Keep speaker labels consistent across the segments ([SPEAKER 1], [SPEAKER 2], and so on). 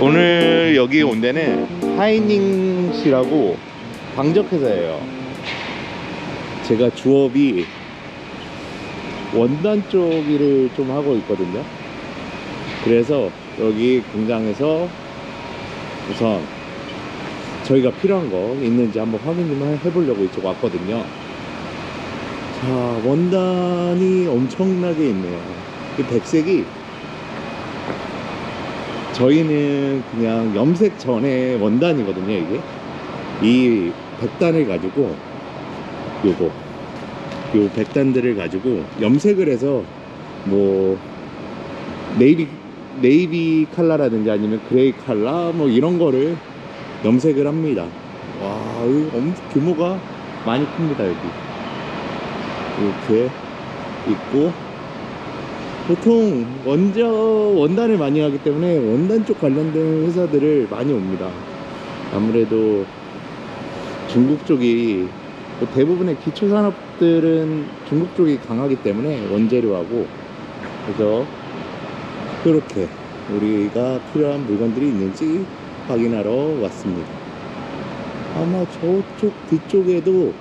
[SPEAKER 1] 오늘 여기 온 데는 하이닝시라고 방적회사예요. 제가 주업이 원단 쪽 일을 좀 하고 있거든요. 그래서 여기 공장에서 우선 저희가 필요한 거 있는지 한번 확인 좀 해보려고 이쪽 왔거든요. 자, 원단이 엄청나게 있네요. 이 백색이 저희는 그냥 염색 전에 원단이거든요, 이게. 이 백단을 가지고 요거 요 백단들을 가지고 염색을 해서 뭐 네이비 네이비 컬러라든지 아니면 그레이 컬러 뭐 이런 거를 염색을 합니다. 와, 규모가 많이 큽니다, 여기. 이렇게 있고 보통 원저 원단을 많이 하기 때문에 원단 쪽 관련된 회사들을 많이 옵니다. 아무래도 중국 쪽이 뭐 대부분의 기초 산업들은 중국 쪽이 강하기 때문에 원재료하고 그래서 그렇게 우리가 필요한 물건들이 있는지 확인하러 왔습니다. 아마 저쪽 뒤쪽에도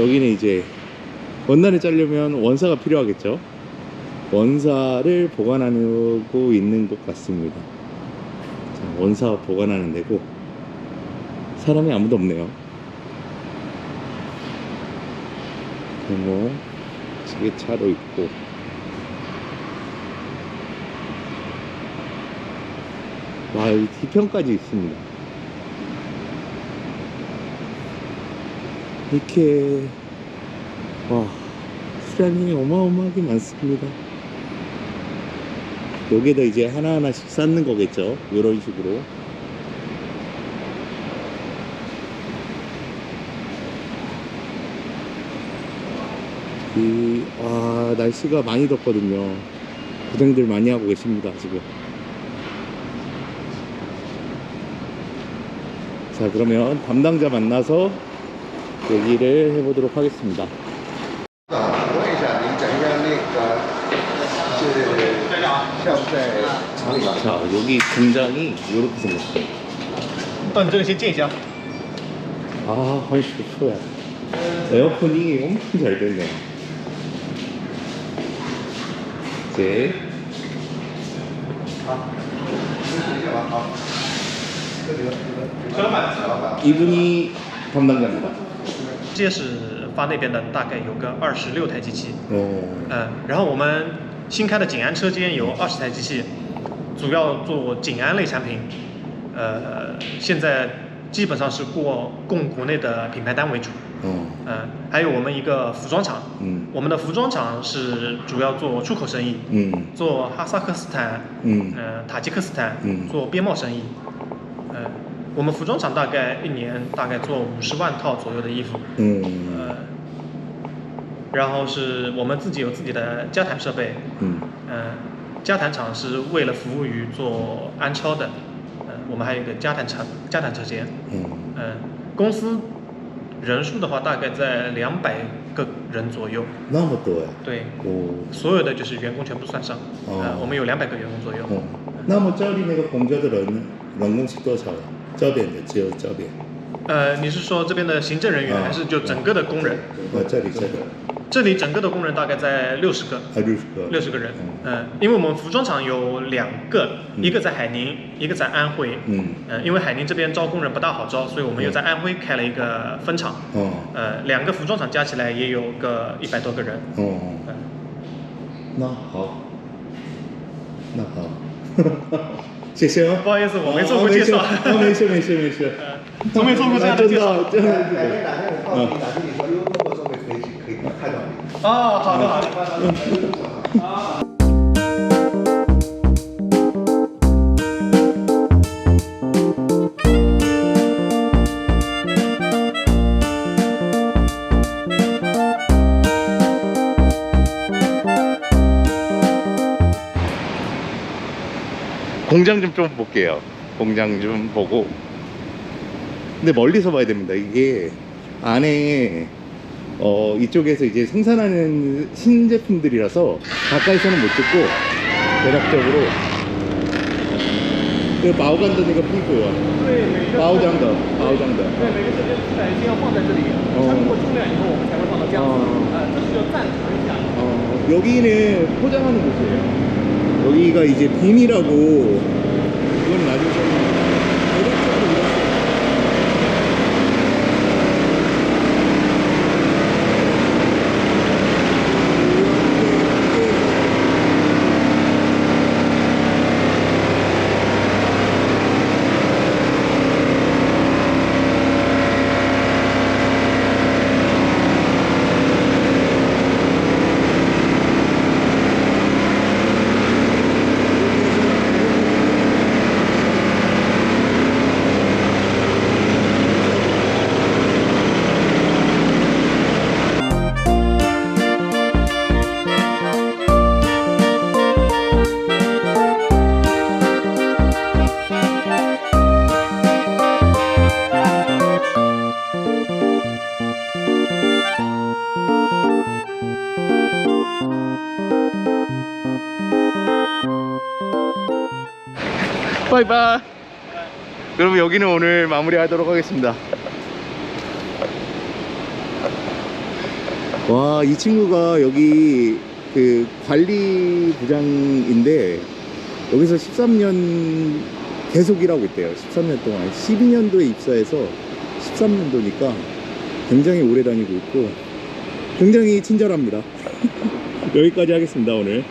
[SPEAKER 1] 여기는 이제 원단을 짜려면 원사가 필요하겠죠. 원사를 보관하고 있는 것 같습니다. 자, 원사 보관하는 데고 사람이 아무도 없네요. 데모 지게차로 있고 와 여기 뒤편까지 있습니다. 이렇게 와 수량이 어마어마하게 많습니다. 여기다 이제 하나하나씩 쌓는 거겠죠. 이런 식으로. 이, 와, 날씨가 많이 덥거든요. 고생들 많이 하고 계십니다, 지금. 자, 그러면 담당자 만나서 얘기를 해보도록 하겠습니다.
[SPEAKER 2] 问一下，您讲一下那个是像在厂里吧？
[SPEAKER 1] 자, 여기 공장이 이렇게 생겼어요.
[SPEAKER 3] 到你这个先见一下。
[SPEAKER 1] 아, 훨씬 좋아요. 에어컨이 엄청 잘 됐네. 이제
[SPEAKER 2] 这里
[SPEAKER 3] 车老板，
[SPEAKER 1] 이분이 담당자입니다.
[SPEAKER 3] 届是发那边的，大概有个二十六台机器。
[SPEAKER 1] 哦。
[SPEAKER 3] 嗯，然后我们新开的锦安车间有二十台机器，主要做锦安类产品。呃，现在基本上是过供国内的品牌单为主。
[SPEAKER 1] 哦。
[SPEAKER 3] 嗯，还有我们一个服装厂。
[SPEAKER 1] 嗯。
[SPEAKER 3] 我们的服装厂是主要做出口生意。
[SPEAKER 1] 嗯。
[SPEAKER 3] 做哈萨克斯坦。
[SPEAKER 1] 嗯。
[SPEAKER 3] 呃，塔吉克斯坦。
[SPEAKER 1] 嗯。
[SPEAKER 3] 做边贸生意。我们服装厂大概一年大概做五十万套左右的衣服。
[SPEAKER 1] 嗯。
[SPEAKER 3] 呃，然后是我们自己有自己的加弹设备。
[SPEAKER 1] 嗯。
[SPEAKER 3] 嗯，加弹厂是为了服务于做安超的。嗯。我们还有一个加弹厂加弹车间。
[SPEAKER 1] 嗯。
[SPEAKER 3] 嗯，公司人数的话，大概在两百个人左右。
[SPEAKER 1] 那么多呀？
[SPEAKER 3] 对。
[SPEAKER 1] 哦。
[SPEAKER 3] 所有的就是员工全部算上。
[SPEAKER 1] 哦。
[SPEAKER 3] 我们有两百个员工左右。
[SPEAKER 1] 哦。那么这里那个工作的人人工是多少？焦点的只有焦点，
[SPEAKER 3] 呃，你是说这边的行政人员，还是就整个的工人？
[SPEAKER 1] 呃，这里这个，
[SPEAKER 3] 这里整个的工人大概在六十个，
[SPEAKER 1] 六十个，
[SPEAKER 3] 六十个人。
[SPEAKER 1] 嗯，
[SPEAKER 3] 因为我们服装厂有两个，一个在海宁，一个在安徽。嗯，因为海宁这边招工人不大好招，所以我们又在安徽开了一个分厂。
[SPEAKER 1] 哦，
[SPEAKER 3] 呃，两个服装厂加起来也有个一百多个人。
[SPEAKER 1] 哦，
[SPEAKER 3] 嗯，
[SPEAKER 1] 那好，那好。谢谢啊。
[SPEAKER 3] 不好意思我没做过介绍
[SPEAKER 1] 哦，没事没事没事。
[SPEAKER 3] 呃，从没做过这样的介绍。
[SPEAKER 1] 真的
[SPEAKER 2] 哪天哪天我告诉你，哪天你说哟，中国中美飞行可以看到你。
[SPEAKER 3] 哦，好的好的。
[SPEAKER 1] 공장 좀 좀 볼게요. 공장 좀 보고. 근데 멀리서 봐야 됩니다. 이게 안에 어, 이쪽에서 이제 생산하는 신제품들이라서 가까이서는 못 찍고 대략적으로 그 마오간더니가 뿌고요.
[SPEAKER 3] 마오장더
[SPEAKER 1] 마오장더 여기는 포장하는 곳이에요. 여기가 이제 빔이라고 바이바이. 여러분 여기는 오늘 마무리하도록 하겠습니다. 와, 이 친구가 여기 그 관리 부장인데 여기서 13년 계속 일하고 있대요. 13년 동안. 12년도에 입사해서 13년도니까 굉장히 오래 다니고 있고 굉장히 친절합니다. 여기까지 하겠습니다, 오늘.